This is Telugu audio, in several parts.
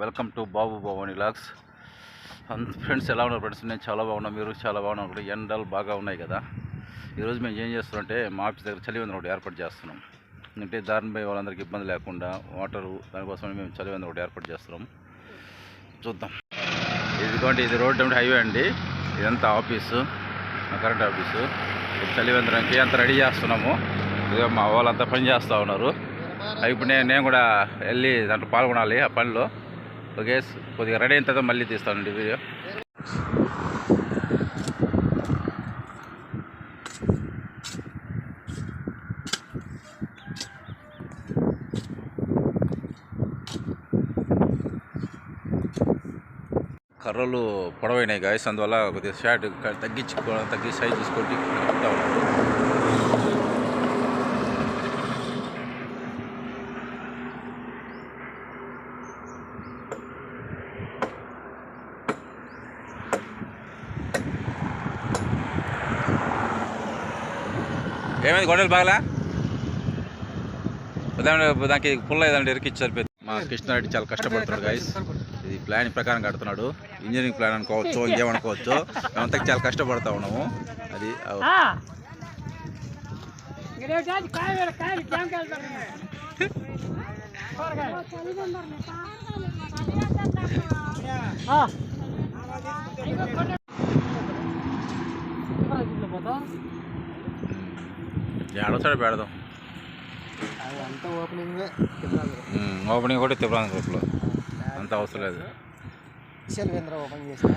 Welcome to Babu Bhavani locks friends ఎలా ఉన్నారు ఫ్రెండ్స్? నేను చాలా బాగున్నా మీరు చాలా బాగున్నాం ఒకటి ఎండలు బాగా ఉన్నాయి కదా. ఈరోజు మేము ఏం చేస్తున్నామంటే మా ఆఫీస్ దగ్గర చలివేంద్రం ఒకటి ఏర్పాటు చేస్తున్నాం. అంటే దారిపై వాళ్ళందరికీ ఇబ్బంది లేకుండా వాటరు దానికోసం మేము చలివేంద్రం ఒకటి ఏర్పాటు చేస్తున్నాం. చూద్దాం. ఇదిగోండి ఇది రోడ్ హైవే అండి. ఇదంతా ఆఫీసు. Current office. ఇది చలివేంద్రానికి అంతా రెడీ చేస్తున్నాము. ఇదిగో మా వాళ్ళంతా పని చేస్తూ ఉన్నారు. ఇప్పుడు నేను నేను కూడా వెళ్ళి దాంట్లో పాల్గొనాలి ఆ పనిలో. ఓకే కొద్దిగా రెడీ అయిన తర్వాత మళ్ళీ తీస్తానండి వీడియో. కర్రలు పొడవైనాయి గాయస్ అందువల్ల కొద్దిగా షార్ట్ తగ్గించి తగ్గి సైజ్ తీసుకొని ఏమైంది గొడవలు బాగలా? ఉదాహరణ దానికి పుల్ల ఏదంటే ఎరికిచ్చి సరిపోయింది మా కృష్ణారెడ్డి చాలా కష్టపడుతున్నాడు గాయస్ ఇది ప్లాన్ ప్రకారం కడుతున్నాడు. ఇంజనీరింగ్ ప్లాన్ అనుకోవచ్చు ఇంకేమనుకోవచ్చు మేమంతా చాలా కష్టపడతా ఉన్నాము. అది ఆ- ఏడో సైడ్ పెడదాం అంతా ఓపెనింగ్ ఓపెనింగ్ కూడా తిప్పడానికి గ్రూప్లో అంత అవసరం లేదు శైలేంద్ర ఓపెన్ చేసిన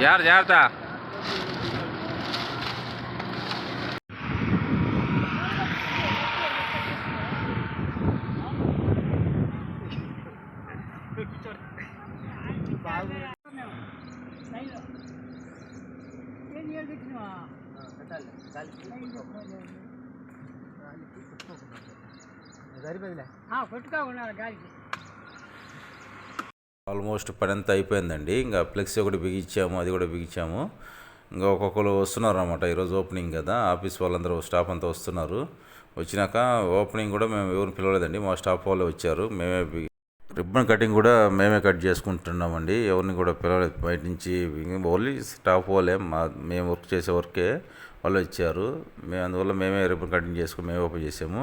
జాగ్రత్త జాగ్రత్త సరిపోయిందిలే గాలికి ఆల్మోస్ట్ పని అంతా అయిపోయిందండి. ఇంకా ఫ్లెక్సీ ఒకటి బిగించాము అది కూడా బిగించాము. ఇంకా ఒక్కొక్కరు వస్తున్నారు అనమాట ఈరోజు ఓపెనింగ్ కదా ఆఫీస్ వాళ్ళందరూ స్టాఫ్ అంతా వస్తున్నారు. వచ్చినాక ఓపెనింగ్ కూడా మేము ఎవరు పిలవలేదండి. మా స్టాఫ్ వాళ్ళే వచ్చారు. మేమే రిబ్బన్ కటింగ్ కూడా మేమే కట్ చేసుకుంటున్నామండి. ఎవరిని కూడా పిలవలేదు. బయట నుంచి ఓన్లీ స్టాఫ్ వాళ్ళే మా మేము వర్క్ చేసే వర్కే వాళ్ళు ఇచ్చారు. మేము అందువల్ల మేమే రిబ్బన్ కటింగ్ చేసుకుని మేమే ఓపెన్ చేసాము.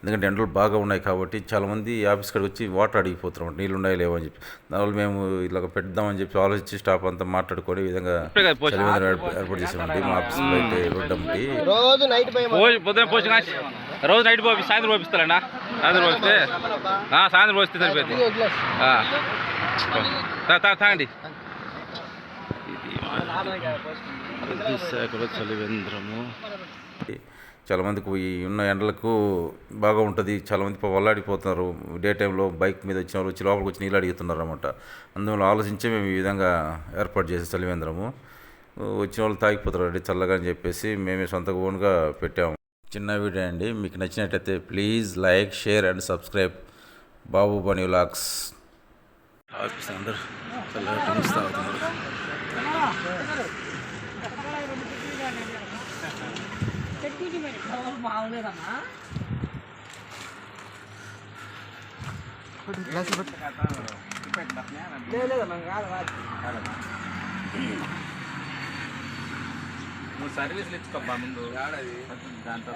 ఎందుకంటే ఎండలు బాగా ఉన్నాయి కాబట్టి చాలామంది ఆఫీస్ కాడికి వచ్చి వాటర్ అడిగిపోతున్నారు నీళ్ళు ఉన్నాయి లేవో అని చెప్పి. దానివల్ల మేము ఇలా పెడదామని చెప్పి ఆలోచించి స్టాఫ్ అంతా మాట్లాడుకొని ఈ విధంగా ఏర్పాటు చేసామండి. మా ఆఫీస్ బయట రోజు నైట్ పోయి సాయంత్రం పోపిస్తారండి సాయంత్రం పోపిస్తే? సాయంత్రం పోస్తే సరిపోయింది తాగండి శాఖలో చలివేంద్రము చాలామందికి ఈ ఉన్న ఎండలకు బాగా ఉంటుంది. చాలామంది వల్లాడిపోతున్నారు. డే టైంలో బైక్ మీద వచ్చిన వాళ్ళు వచ్చి లోపలికి వచ్చి నీళ్ళు అడుగుతున్నారు అనమాట అందువల్ల ఆలోచించే మేము ఈ విధంగా ఏర్పాటు చేసే చలివేంద్రము. వచ్చిన వాళ్ళు తాగిపోతారు. అండి చల్లగా అని చెప్పేసి మేమే సొంత ఓన్గా పెట్టాము. చిన్న వీడియో అండి. మీకు నచ్చినట్టయితే please like share and subscribe. Babu Bani lakhs office అందరు డ్రింక్స్ తాగుతున్నారు కాదు నువ్వు సర్వీస్లు ఇచ్చుకోబ్బా ముందు. దాంతో